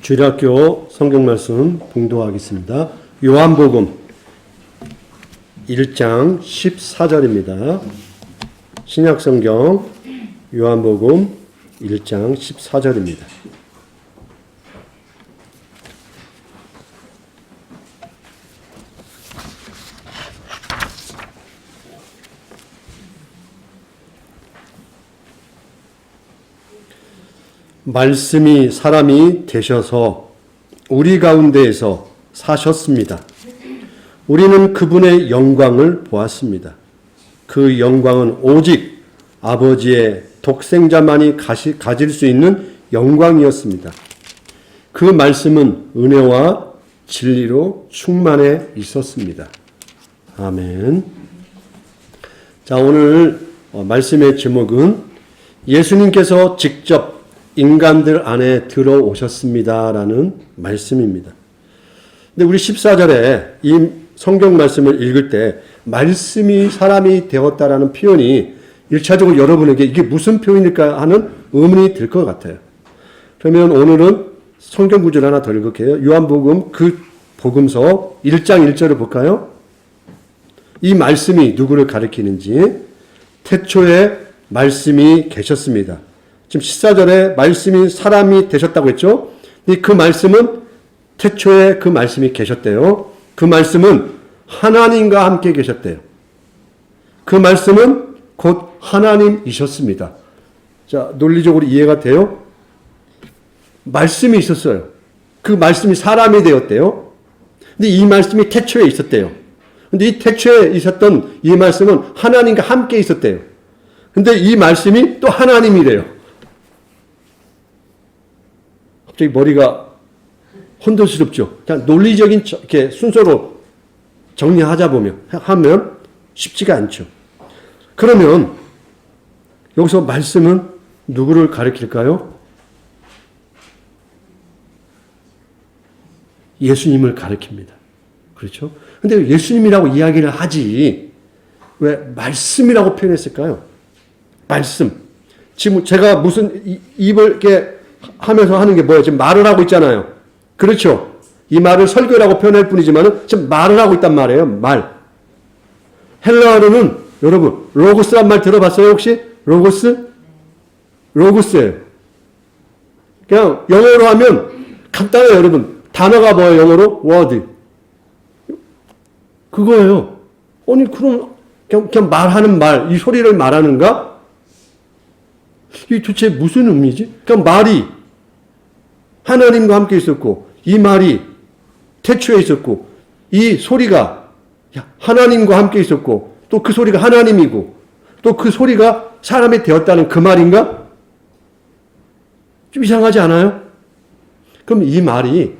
주일학교 성경 말씀 봉도하겠습니다. 요한복음 1장 14절입니다. 신약 성경 요한복음 1장 14절입니다. 말씀이 사람이 되셔서 우리 가운데에서 사셨습니다. 우리는 그분의 영광을 보았습니다. 그 영광은 오직 아버지의 독생자만이 가시, 가질 수 있는 영광이었습니다. 그 말씀은 은혜와 진리로 충만해 있었습니다. 아멘. 자, 오늘 어, 말씀의 제목은 예수님께서 직접 인간들 안에 들어오셨습니다라는 말씀입니다. 근데 우리 14절에 이 성경 말씀을 읽을 때 말씀이 사람이 되었다라는 표현이 일차적으로 여러분에게 이게 무슨 표현일까 하는 의문이 들 것 같아요. 그러면 오늘은 성경 구절 하나 더 읽을게요. 요한복음 그 복음서 1장 1절을 볼까요? 이 말씀이 누구를 가리키는지 태초에 말씀이 계셨습니다. 지금 14절에 말씀이 사람이 되셨다고 했죠? 그 말씀은 태초에 그 말씀이 계셨대요. 그 말씀은 하나님과 함께 계셨대요. 그 말씀은 곧 하나님이셨습니다. 자, 논리적으로 이해가 돼요? 말씀이 있었어요. 그 말씀이 사람이 되었대요. 근데 이 말씀이 태초에 있었대요. 근데 이 태초에 있었던 이 말씀은 하나님과 함께 있었대요. 근데 이 말씀이 또 하나님이래요. 갑자기 머리가 혼돈스럽죠. 그냥 논리적인 이렇게 순서로 정리하자 보면 하면 쉽지가 않죠. 그러면 여기서 말씀은 누구를 가리킬까요? 예수님을 가리킵니다. 그렇죠? 근데 예수님이라고 이야기를 하지 왜 말씀이라고 표현했을까요? 말씀. 지금 제가 무슨 입을 이렇게 하면서 하는 게 뭐예요? 지금 말을 하고 있잖아요. 그렇죠? 이 말을 설교라고 표현할 뿐이지만 지금 말을 하고 있단 말이에요. 말. 헬라어로는 여러분 로고스란 말 들어봤어요 혹시? 로고스? 로고스예요. 그냥 영어로 하면 간단해요 여러분. 단어가 뭐예요 영어로? word. 그거예요. 아니 그럼 그냥, 그냥 말하는 말, 이 소리를 말하는가? 이 도대체 무슨 의미지? 그냥 말이 하나님과 함께 있었고 이 말이 태초에 있었고 이 소리가 하나님과 함께 있었고 또 그 소리가 하나님이고 또 그 소리가 사람이 되었다는 그 말인가? 좀 이상하지 않아요? 그럼 이 말이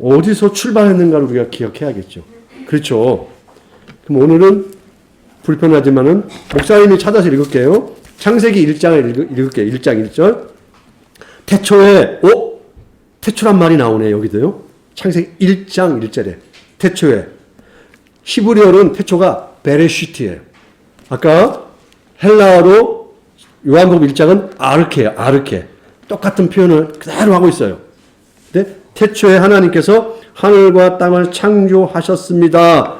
어디서 출발했는가를 우리가 기억해야겠죠. 그렇죠. 그럼 오늘은 불편하지만은 목사님이 찾아서 읽을게요. 창세기 1장을 읽을게요. 1장 1절. 태초에, 오! 태초란 말이 나오네, 여기도요. 창세기 1장 1절에. 태초에. 히브리어는 태초가 베레시트예요. 아까 헬라어로 요한복음 1장은 아르케예요. 아르케. 똑같은 표현을 그대로 하고 있어요. 근데 태초에 하나님께서 하늘과 땅을 창조하셨습니다.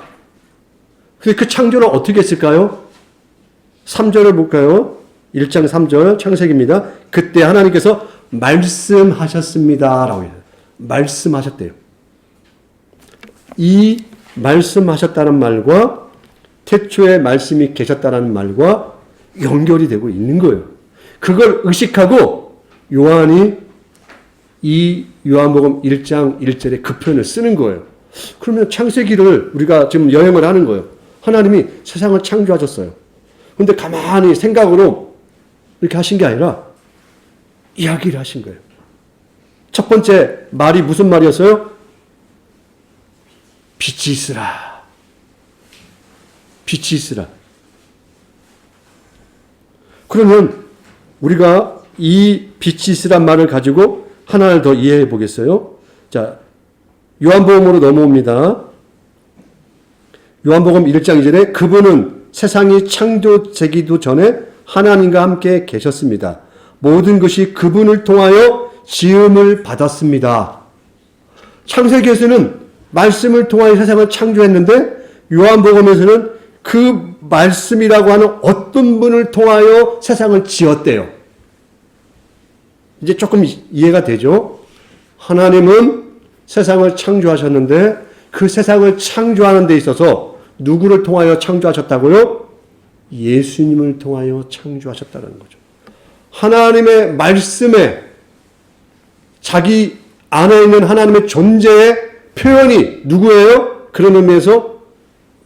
근데 그 창조를 어떻게 했을까요? 3절을 볼까요? 1장 3절 창세기입니다. 그때 하나님께서 말씀하셨습니다. 라고 해요. 말씀하셨대요. 이 말씀하셨다는 말과 태초에 말씀이 계셨다는 말과 연결이 되고 있는 거예요. 그걸 의식하고 요한이 이 요한복음 1장 1절에 그 표현을 쓰는 거예요. 그러면 창세기를 우리가 지금 여행을 하는 거예요. 하나님이 세상을 창조하셨어요. 근데 가만히 생각으로 이렇게 하신 게 아니라 이야기를 하신 거예요. 첫 번째 말이 무슨 말이었어요? 빛이 있으라. 빛이 있으라. 그러면 우리가 이 빛이 있으란 말을 가지고 하나를 더 이해해 보겠어요. 자, 요한복음으로 넘어옵니다. 요한복음 1장 2절에 그분은 세상이 창조되기도 전에 하나님과 함께 계셨습니다. 모든 것이 그분을 통하여 지음을 받았습니다. 창세기에서는 말씀을 통하여 세상을 창조했는데 요한복음에서는 그 말씀이라고 하는 어떤 분을 통하여 세상을 지었대요. 이제 조금 이해가 되죠? 하나님은 세상을 창조하셨는데 그 세상을 창조하는 데 있어서 누구를 통하여 창조하셨다고요? 예수님을 통하여 창조하셨다는 거죠. 하나님의 말씀에 자기 안에 있는 하나님의 존재의 표현이 누구예요? 그런 의미에서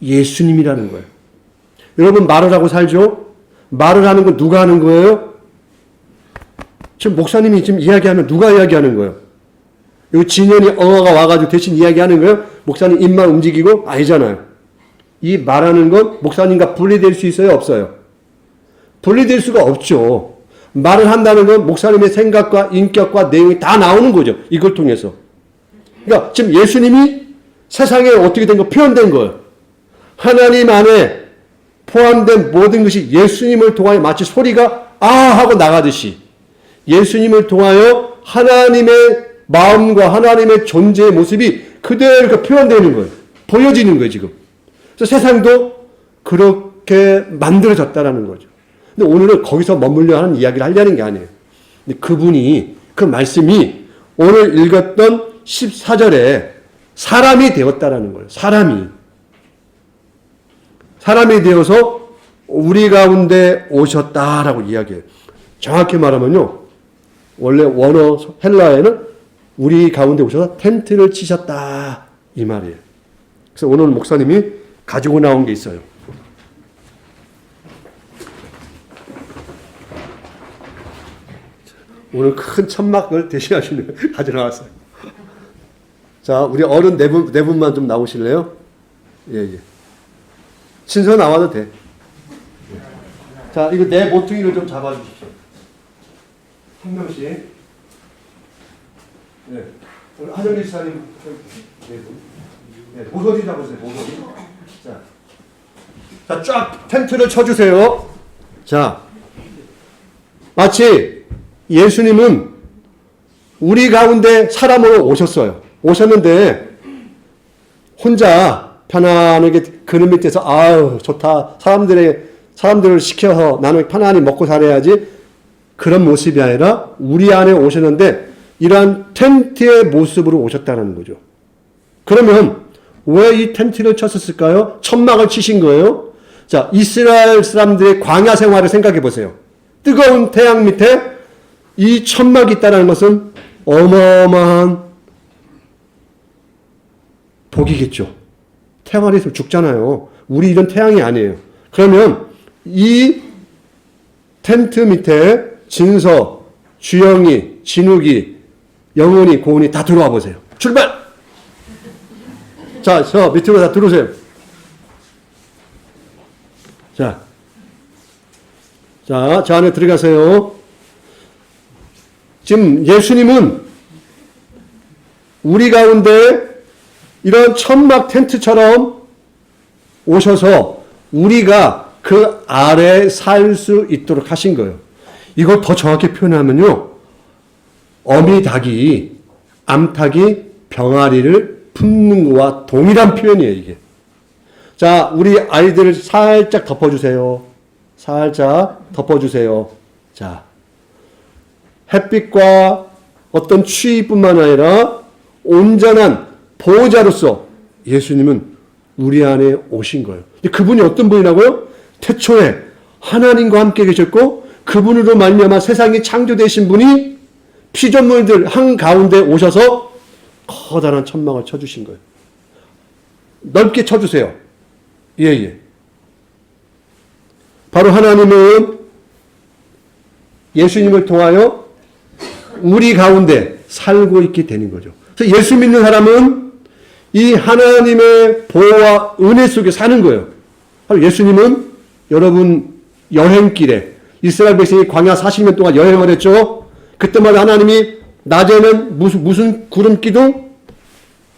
예수님이라는 거예요. 여러분 말을 하고 살죠? 말을 하는 건 누가 하는 거예요? 지금 목사님이 지금 이야기하면 누가 이야기하는 거예요? 이 진현이 엉어가 와가지고 대신 이야기하는 거예요? 목사님 입만 움직이고? 아니잖아요. 이 말하는 건 목사님과 분리될 수 있어요? 없어요? 분리될 수가 없죠. 말을 한다는 건 목사님의 생각과 인격과 내용이 다 나오는 거죠. 이걸 통해서. 그러니까 지금 예수님이 세상에 어떻게 된 거 표현된 거예요. 하나님 안에 포함된 모든 것이 예수님을 통하여 마치 소리가 아 하고 나가듯이 예수님을 통하여 하나님의 마음과 하나님의 존재의 모습이 그대로 표현되는 거예요. 보여지는 거예요, 지금. 그래서 세상도 그렇게 만들어졌다라는 거죠. 근데 오늘은 거기서 머물려 하는 이야기를 하려는 게 아니에요. 근데 그분이, 그 말씀이 오늘 읽었던 14절에 사람이 되었다라는 거예요. 사람이. 사람이 되어서 우리 가운데 오셨다라고 이야기해요. 정확히 말하면요. 원래 원어 헬라에는 우리 가운데 오셔서 텐트를 치셨다. 이 말이에요. 그래서 오늘 목사님이 가지고 나온 게 있어요. 오늘 큰 천막을 대신하시는 가져 나왔어요. 자, 우리 어른 네 분, 네 분만 좀 나오실래요? 예, 예. 신서 나와도 돼. 예. 자, 이거 내 모퉁이를 좀 잡아주십시오. 한 명씩. 네. 오늘 하정기 지사님 네 분. 네, 모서리 잡으세요, 모서리. 자. 자, 쫙 텐트를 쳐주세요. 자. 마치 예수님은 우리 가운데 사람으로 오셨어요. 오셨는데, 혼자 편안하게 그늘 밑에서, 아유, 좋다. 사람들의, 사람들을 시켜서 나는 편안히 먹고 살아야지. 그런 모습이 아니라 우리 안에 오셨는데, 이러한 텐트의 모습으로 오셨다는 거죠. 그러면 왜 이 텐트를 쳤었을까요? 천막을 치신 거예요. 자, 이스라엘 사람들의 광야 생활을 생각해 보세요. 뜨거운 태양 밑에 이 천막이 있다는 것은 어마어마한 복이겠죠. 태양 아래 있으면 죽잖아요. 우리 이런 태양이 아니에요. 그러면 이 텐트 밑에 진서, 주영이, 진욱이, 영원이, 고은이 다 들어와 보세요. 출발! 자, 저 밑으로 다 들어오세요. 자. 자, 저 안에 들어가세요. 지금 예수님은 우리 가운데 이런 천막 텐트처럼 오셔서 우리가 그 아래 살 수 있도록 하신 거예요. 이걸 더 정확히 표현하면요. 어미 닭이 암탉이 병아리를 품는 거와 동일한 표현이에요, 이게. 자, 우리 아이들을 살짝 덮어주세요. 살짝 덮어주세요. 자, 햇빛과 어떤 추위뿐만 아니라 온전한 보호자로서 예수님은 우리 안에 오신 거예요. 그분이 어떤 분이라고요? 태초에 하나님과 함께 계셨고 그분으로 말미암아 세상이 창조되신 분이 피조물들 한 가운데 오셔서 커다란 천막을 쳐주신 거예요. 넓게 쳐주세요. 예, 예. 바로 하나님은 예수님을 통하여 우리 가운데 살고 있게 되는 거죠. 그래서 예수 믿는 사람은 이 하나님의 보호와 은혜 속에 사는 거예요. 바로 예수님은 여러분 여행길에 이스라엘 백성이 광야 40년 동안 여행을 했죠. 그때마다 하나님이 낮에는 무슨 무슨 구름 기둥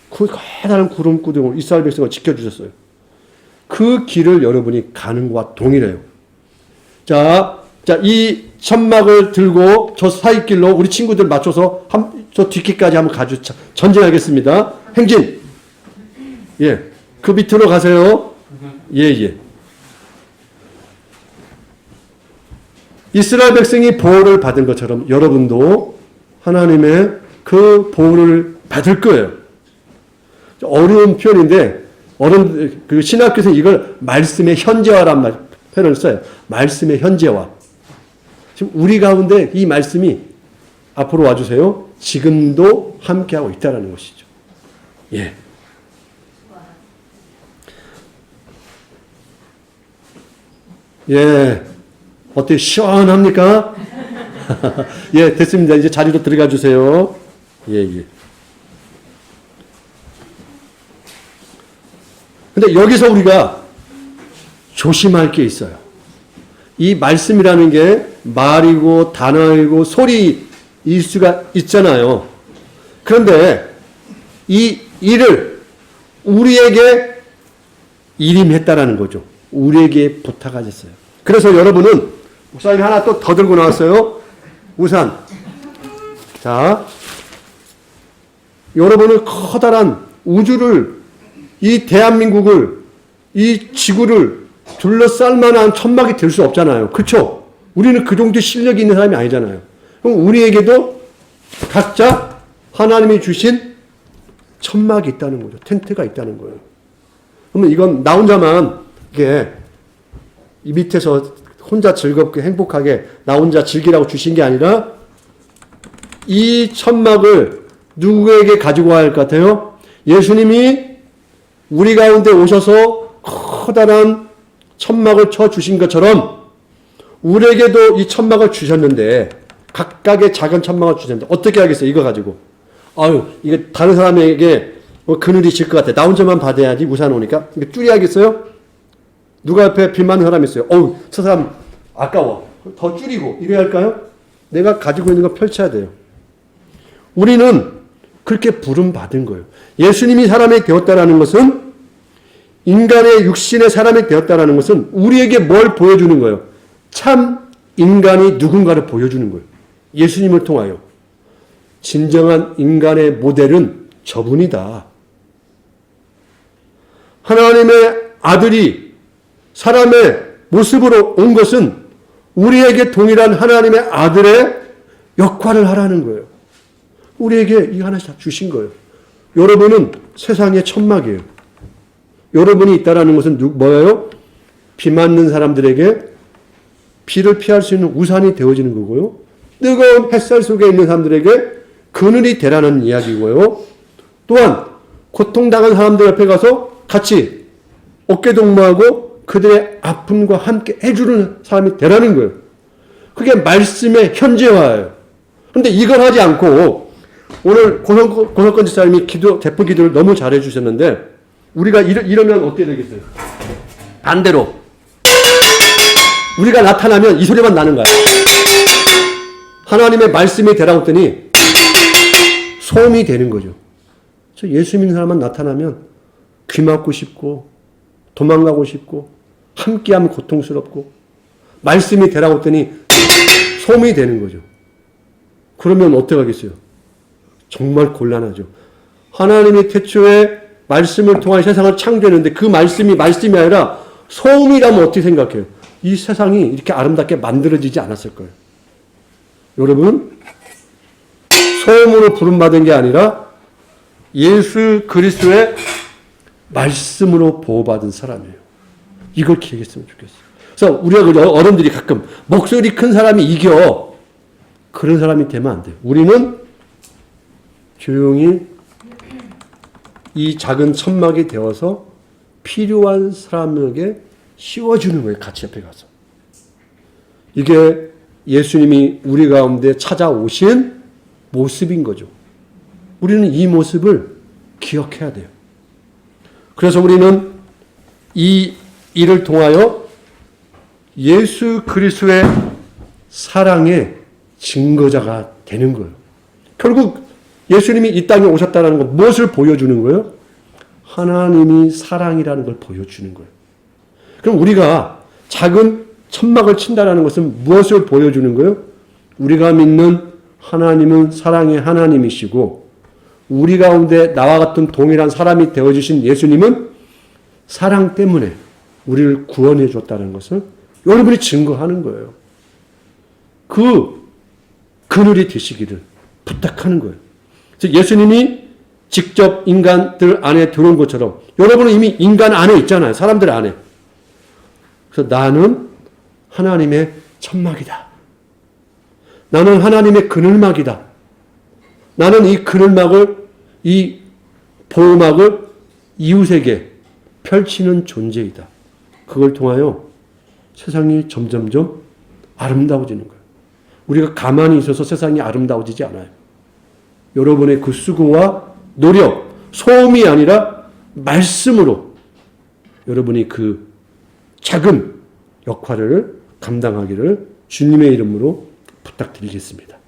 그 커다란 구름 기둥을 이스라엘 백성을 지켜주셨어요. 그 길을 여러분이 가는 것과 동일해요. 자, 자, 이 천막을 들고 저 사이길로 우리 친구들 맞춰서 한, 저 뒷기까지 한번 가주 전진하겠습니다. 행진. 예. 그 밑으로 가세요. 예, 예. 이스라엘 백성이 보호를 받은 것처럼 여러분도 하나님의 그 보호를 받을 거예요. 어려운 표현인데 어른 그 신학교에서 이걸 말씀의 현재화란 말 표현을 써요. 말씀의 현재화. 지금 우리 가운데 이 말씀이 앞으로 와주세요. 지금도 함께하고 있다라는 것이죠. 예. 예. 어때 시원합니까? 예, 됐습니다. 이제 자리로 들어가 주세요. 예, 예. 근데 여기서 우리가 조심할 게 있어요. 이 말씀이라는 게 말이고 단어이고 소리일 수가 있잖아요. 그런데 이 일을 우리에게 일임했다라는 거죠. 우리에게 부탁하셨어요. 그래서 여러분은 목사님 하나 또 더 들고 나왔어요. 우산. 자, 여러분은 커다란 우주를 이 대한민국을 이 지구를 둘러쌀 만한 천막이 될 수 없잖아요. 그렇죠? 우리는 그 정도 실력이 있는 사람이 아니잖아요. 그럼 우리에게도 각자 하나님이 주신 천막이 있다는 거죠. 텐트가 있다는 거예요. 그러면 이건 나 혼자만 이게 이 밑에서 혼자 즐겁게 행복하게 나 혼자 즐기라고 주신 게 아니라 이 천막을 누구에게 가지고 갈것 같아요? 예수님이 우리 가운데 오셔서 커다란 천막을 쳐 주신 것처럼 우리에게도 이 천막을 주셨는데 각각의 작은 천막을 주셨는데 어떻게 하겠어요? 이거 가지고 아유 이게 다른 사람에게 뭐 그늘이 질 것 같아. 나 혼자만 받아야지 우산 오니까 이게 줄여야겠어요? 누가 옆에 비 맞는 사람 있어요? 어우 저 사람 아까워. 더 줄이고 이래야 할까요? 내가 가지고 있는 거 펼쳐야 돼요. 우리는 그렇게 부름 받은 거예요. 예수님이 사람이 되었다라는 것은 인간의 육신의 사람이 되었다라는 것은 우리에게 뭘 보여주는 거예요? 참 인간이 누군가를 보여주는 거예요. 예수님을 통하여. 진정한 인간의 모델은 저분이다. 하나님의 아들이 사람의 모습으로 온 것은 우리에게 동일한 하나님의 아들의 역할을 하라는 거예요. 우리에게 이 하나씩 다 주신 거예요. 여러분은 세상의 천막이에요. 여러분이 있다라는 것은 누, 뭐예요? 비 맞는 사람들에게 비를 피할 수 있는 우산이 되어지는 거고요. 뜨거운 햇살 속에 있는 사람들에게 그늘이 되라는 이야기고요. 또한 고통당한 사람들 옆에 가서 같이 어깨 동무하고 그들의 아픔과 함께 해주는 사람이 되라는 거예요. 그게 말씀의 현재화예요. 그런데 이걸 하지 않고 오늘 고석, 고석권 집사님이 기도, 대표 기도를 너무 잘해 주셨는데 우리가 이러, 이러면 어떻게 되겠어요? 반대로. 우리가 나타나면 이 소리만 나는 거야. 하나님의 말씀이 되라고 했더니 소음이 되는 거죠. 저 예수 믿는 사람만 나타나면 귀 막고 싶고 도망가고 싶고 함께하면 고통스럽고 말씀이 되라고 했더니 소음이 되는 거죠. 그러면 어떻게 하겠어요? 정말 곤란하죠. 하나님이 태초에 말씀을 통해 세상을 창조했는데 그 말씀이 말씀이 아니라 소음이라면 어떻게 생각해요? 이 세상이 이렇게 아름답게 만들어지지 않았을 거예요. 여러분, 소음으로 부름받은 게 아니라 예수 그리스도의 말씀으로 보호받은 사람이에요. 이걸 기억했으면 좋겠어요. 그래서 우리가 그죠? 어른들이 가끔 목소리 큰 사람이 이겨. 그런 사람이 되면 안 돼요. 우리는 조용히 이 작은 천막이 되어서 필요한 사람에게 씌워주는 거예요. 같이 옆에 가서. 이게 예수님이 우리 가운데 찾아오신 모습인 거죠. 우리는 이 모습을 기억해야 돼요. 그래서 우리는 이 일을 통하여 예수 그리스도의 사랑의 증거자가 되는 거예요. 결국 예수님이 이 땅에 오셨다는 건 무엇을 보여주는 거예요? 하나님이 사랑이라는 걸 보여주는 거예요. 그럼 우리가 작은 천막을 친다라는 것은 무엇을 보여주는 거예요? 우리가 믿는 하나님은 사랑의 하나님이시고 우리 가운데 나와 같은 동일한 사람이 되어 주신 예수님은 사랑 때문에 우리를 구원해 줬다는 것을 여러분이 증거하는 거예요. 그 그늘이 되시기를 부탁하는 거예요. 즉 예수님이 직접 인간들 안에 들어온 것처럼 여러분은 이미 인간 안에 있잖아요. 사람들 안에. 그래서 나는 하나님의 천막이다. 나는 하나님의 그늘막이다. 나는 이 그늘막을 이 보호막을 이웃에게 펼치는 존재이다. 그걸 통하여 세상이 점점점 아름다워지는 거예요. 우리가 가만히 있어서 세상이 아름다워지지 않아요. 여러분의 그 수고와 노력, 소음이 아니라 말씀으로 여러분이 그 작은 역할을 감당하기를 주님의 이름으로 부탁드리겠습니다.